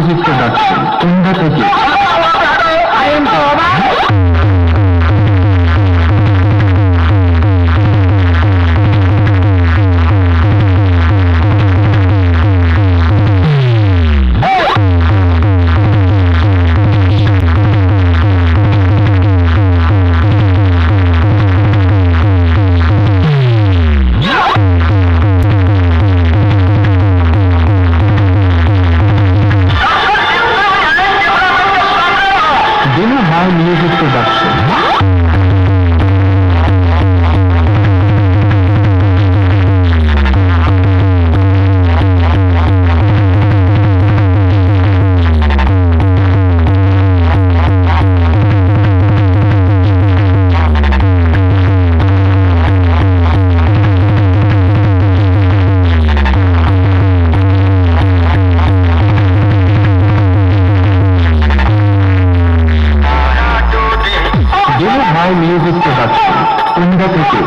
অভিযুক্ত ডাকছে তোমরা থেকে আর মিউজিক প্রোডাকশন নিয়ে যুক্ত হচ্ছে কুমড়া থেকে